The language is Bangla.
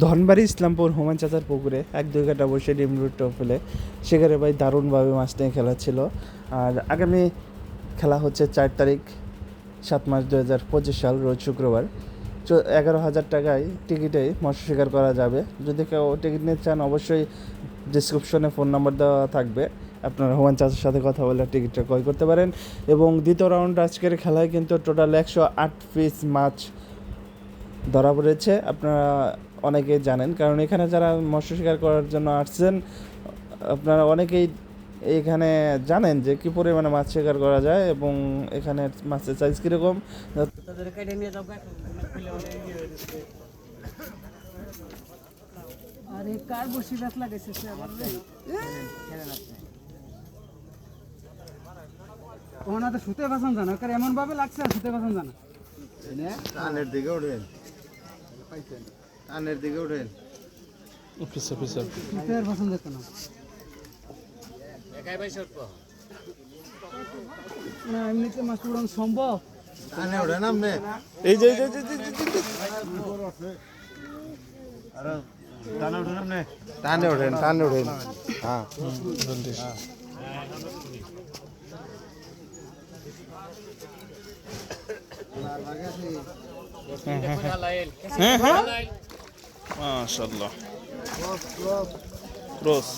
ধনবাড়ি ইসলামপুর হুমান চাচার পুকুরে এক দুই ঘণ্টা বসে ডিম রুটো ফেলে সেখানে ভাই দারুণভাবে মাছ নিয়ে খেলা ছিল। আর আগামী খেলা হচ্ছে চার তারিখ, সাত মাস দু হাজার পঁচিশ সাল, রোজ শুক্রবার। এগারো হাজার টাকায় টিকিটে মৎস্য শিকার করা যাবে। যদি কেউ টিকিট নিতে চান, অবশ্যই ডিসক্রিপশনে ফোন নাম্বার দেওয়া থাকবে। আপনারা হুমান চাচার সাথে কথা বলে টিকিটটা ক্রয় করতে পারেন। এবং দ্বিতীয় রাউন্ড আজকের খেলায় কিন্তু টোটাল একশো আট পিস মাছ ধরা পড়েছে। আপনারা অনেকেই জানেন কারণ এখানে যারা মৎস্য শিকার করার জন্য আসছেন আপনারা অনেকেই এখানে জানেন যে কী পরিমাণে মাছ শিকার করা যায় এবং এখানে মাছের সাইজ কীরকম। আরে কার বসি গাছ লাগাইছে সে পছন্দ জানা কার এমন ভাবে লাগছে শুতে পছন্দ জানা। কানের দিকে উঠেন কানের দিকে উঠেন। পিছে পিছে আর পছন্দ হতো না না এমনিতে মাছ উড়ানো সম্ভব। কানে উঠেন আপনি? এই যে এই যে- এই যে- এই যে- টানে উঠেন আপনি? টানে উঠেন টানে উঠেন। হ্যাঁ। হ্যাঁ হ্যাঁ। মাশাআল্লাহ। ক্রস